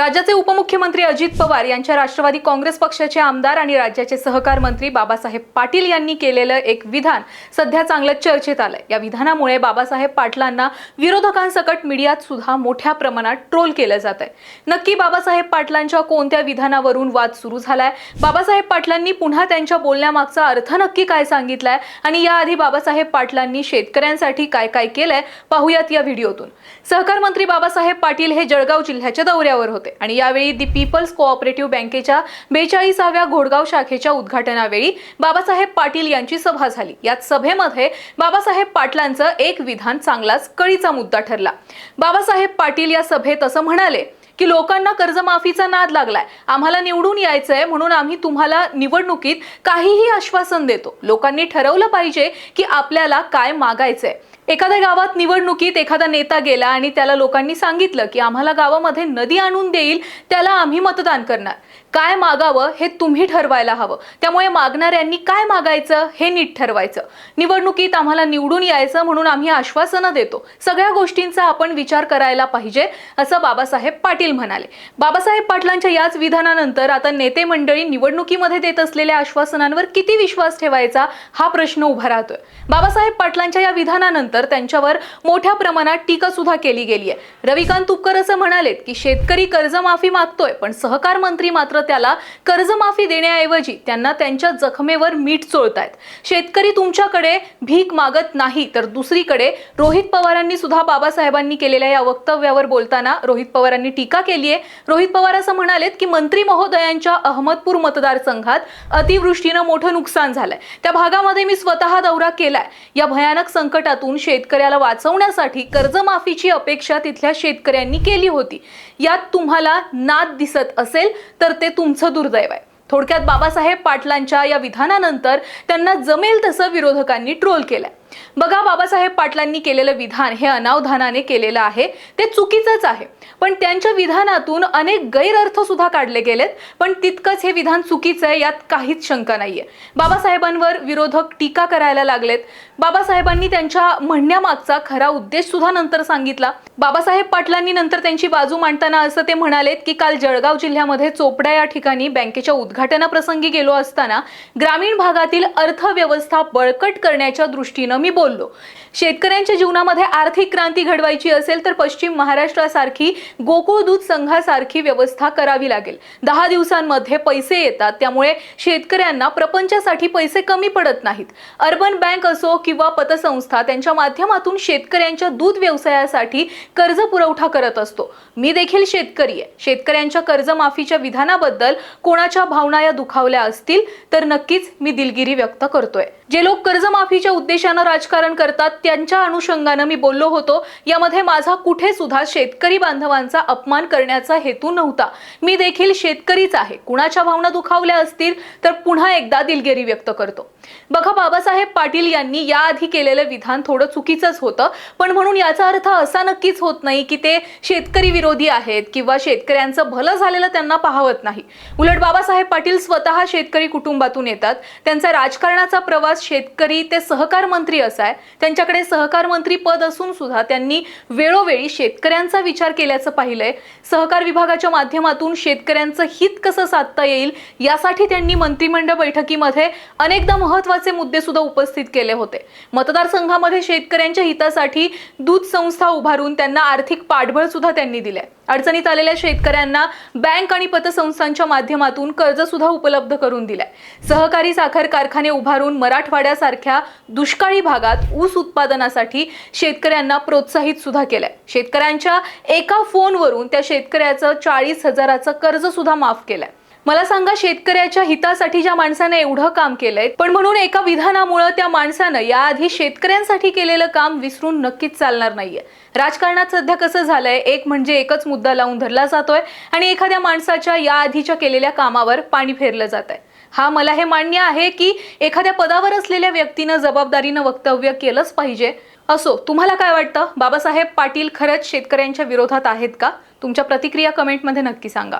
राज्याचे उपमुख्यमंत्री अजित पवार यांच्या राष्ट्रवादी काँग्रेस पक्षाचे आमदार आणि राज्याचे सहकार मंत्री बाबासाहेब पाटील यांनी केलेलं एक विधान सध्या चांगलं चर्चेत आलंय. या विधानामुळे बाबासाहेब पाटलांना विरोधकांसकट मीडियात सुद्धा मोठ्या प्रमाणात ट्रोल केलं जात आहे नक्की बाबासाहेब पाटलांच्या कोणत्या विधानावरून वाद सुरू झालाय? बाबासाहेब पाटलांनी पुन्हा त्यांच्या बोलण्यामागचा अर्थ नक्की काय सांगितलाय? आणि याआधी बाबासाहेब पाटलांनी शेतकऱ्यांसाठी काय काय केलंय? पाहूयात या व्हिडिओतून. सहकार मंत्री बाबासाहेब पाटील हे जळगाव जिल्ह्याच्या दौऱ्यावर होते. आणि यावेळी दी पीपल्स कोऑपरेटिव्ह बँकेच्या बेचाळीसाव्या घोडगाव शाखेच्या उद्घाटनावेळी बाबासाहेब पाटील यांची सभा झाली. यात सभेमध्ये बाबासाहेब पाटलांचं एक विधान चांगलाच कळीचा मुद्दा ठरला. बाबासाहेब पाटील या सभेत असं म्हणाले की लोकांना कर्जमाफीचा नाद लागलाय. आम्हाला निवडून यायचंय म्हणून आम्ही तुम्हाला निवडणुकीत काहीही आश्वासन देतो. लोकांनी ठरवलं पाहिजे की आपल्याला काय मागायचंय. एखाद्या गावात निवडणुकीत एखादा नेता गेला आणि त्याला लोकांनी सांगितलं की आम्हाला गावामध्ये नदी आणून देईल त्याला आम्ही मतदान करणार. काय मागावं हे तुम्ही ठरवायला हवं. त्यामुळे मागणाऱ्यांनी काय मागायचं हे नीट ठरवायचं. निवडणुकीत आम्हाला निवडून यायचं म्हणून आम्ही आश्वासनं देतो. सगळ्या गोष्टींचा आपण विचार करायला पाहिजे असं बाबासाहेब पाटील म्हणाले. बाबासाहेब पाटलांच्या याच विधानानंतर आता नेते मंडळी निवडणुकीमध्ये देत असलेल्या आश्वासनांवर किती विश्वास ठेवायचा हा प्रश्न उभा राहतोय. बाबासाहेब पाटलांच्या या विधानानंतर त्यांच्यावर मोठ्या प्रमाणात टीका सुद्धा केली गेली आहे रविकांत तुपकर असं म्हणालेत की शेतकरी कर्जमाफी मागतोय पण सहकार मंत्री मात्र त्याला कर्जमाफी देण्याऐवजी त्यांना त्यांच्या जखमेवर मीठ चोळतायत. शेतकरी तुमच्याकडे भीक मागत नाही तर दुसरीकडे रोहित पवारांनी सुद्धा बाबासाहेबांनी केलेल्या या वक्तव्यावर बोलताना रोहित पवारांनी टीका केली आहे रोहित पवार असं म्हणालेत की मंत्री महोदयांच्या अहमदपूर मतदारसंघात अतिवृष्टीनं मोठं नुकसान झालंय. त्या भागामध्ये मी स्वतः दौरा केलाय. या भयानक संकटातून शेतकऱ्याला वाचवण्यासाठी कर्जमाफीची अपेक्षा तिथल्या शेतकऱ्यांनी केली होती. यात तुम्हाला नाद दिसत असेल तर ते तुमचं दुर्दैव आहे. थोडक्यात बाबासाहेब पाटलांच्या या विधानानंतर त्यांना जमेल तसं विरोधकांनी ट्रोल केलंय. बघा बाबासाहेब पाटलांनी केलेलं विधान हे अनावधानाने केलेलं आहे. ते चुकीचंच आहे. पण त्यांच्या विधानातून अनेक गैरअर्थ सुद्धा काढले गेलेत. पण तितकंच हे विधान चुकीचं आहे यात काहीच शंका नाहीये. बाबासाहेबांवर विरोधक टीका करायला लागलेत. बाबासाहेबांनी त्यांच्या म्हणण्यामागचा खरा उद्देश सुद्धा नंतर सांगितला. बाबासाहेब पाटलांनी नंतर त्यांची बाजू मांडताना असं ते म्हणालेत की काल जळगाव जिल्ह्यामध्ये चोपडा या ठिकाणी बँकेच्या उद्घाटनाप्रसंगी गेलो असताना ग्रामीण भागातील अर्थव्यवस्था बळकट करण्याच्या दृष्टीनं मी बोललो. शेतकऱ्यांच्या जीवनामध्ये आर्थिक क्रांती घडवायची असेल तर पश्चिम महाराष्ट्रासारखी गोकुळ दूध संघासारखी व्यवस्था करावी लागेल. दहा दिवसांमध्ये पैसे येतात त्यामुळे शेतकऱ्यांना प्रपंचासाठी पैसे कमी पडत नाहीत. अर्बन बँक असो किंवा पतसंस्था त्यांच्या माध्यमातून शेतकऱ्यांच्या दूध व्यवसायासाठी कर्ज पुरवठा करत असतो. मी देखील शेतकरी आहे. शेतकऱ्यांच्या कर्जमाफीच्या विधानाबद्दल कोणाच्या भावना या दुखावल्या असतील तर नक्कीच मी दिलगिरी व्यक्त करतोय. जे लोक कर्जमाफीच्या उद्देशानं राजकारण करतात त्यांच्या अनुषंगानं मी बोललो होतो. यामध्ये माझा कुठे सुद्धा शेतकरी बांधवांचा अपमान करण्याचा हेतू नव्हता. मी देखील शेतकरीच आहे. कुणाच्या भावना दुखावल्या असतील तर पुन्हा एकदा दिलगिरी व्यक्त करतो. बघा बाबासाहेब पाटील यांनी याआधी केलेलं विधान थोडं चुकीचंच होतं. पण म्हणून याचा अर्थ असा नक्कीच होत नाही की ते शेतकरी विरोधी आहेत किंवा शेतकऱ्यांचं भलं झालेलं त्यांना पाहवत नाही. उलट बाबासाहेब पाटील स्वतः शेतकरी कुटुंबातून येतात. त्यांचा राजकारणाचा प्रवास शेतकरी ते सहकार मंत्री असा आहे. त्यांच्याकडे सहकार मंत्री पद असून सुद्धा त्यांनी वेळोवेळी शेतकऱ्यांचा विचार केल्याचं पाहिलंय. सहकार विभागाच्या माध्यमातून शेतकऱ्यांचं हित कसं साधता येईल यासाठी त्यांनी मंत्रिमंडळ बैठकीमध्ये अनेकदा महत्त्वाचे मुद्दे सुद्धा उपस्थित केले होते. मतदारसंघामध्ये शेतकऱ्यांच्या हितासाठी दूध संस्था उभारून त्यांना आर्थिक पाठबळ सुद्धा त्यांनी दिलंय. अडचणीत आलेल्या शेतकऱ्यांना बँक आणि पतसंस्थांच्या माध्यमातून कर्ज सुद्धा उपलब्ध करून दिलंय. सहकारी साखर कारखाने उभारून मराठवाड्यासारख्या दुष्काळी भागात ऊस उत्पादनासाठी शेतकऱ्यांना प्रोत्साहित सुद्धा केलंय. शेतकऱ्यांच्या एका फोनवरून त्या शेतकऱ्याचं चाळीस हजाराचं कर्ज सुद्धा माफ केलंय. मला सांगा शेतकऱ्याच्या हितासाठी ज्या माणसानं एवढं काम केलंय पण म्हणून एका विधानामुळं त्या माणसानं याआधी शेतकऱ्यांसाठी केलेलं काम विसरून नक्कीच चालणार नाहीये. राजकारणात सध्या कसं झालंय एक म्हणजे एकच मुद्दा लावून धरला जातोय आणि एखाद्या माणसाच्या याआधीच्या केलेल्या कामावर पाणी फेरलं जात आहे हा मला हे मान्य आहे की एखाद्या पदावर असलेल्या व्यक्तीनं जबाबदारीनं वक्तव्य केलंच पाहिजे. असो तुम्हाला काय वाटतं? बाबासाहेब पाटील खरंच शेतकऱ्यांच्या विरोधात आहेत का? तुमच्या प्रतिक्रिया कमेंटमध्ये नक्की सांगा.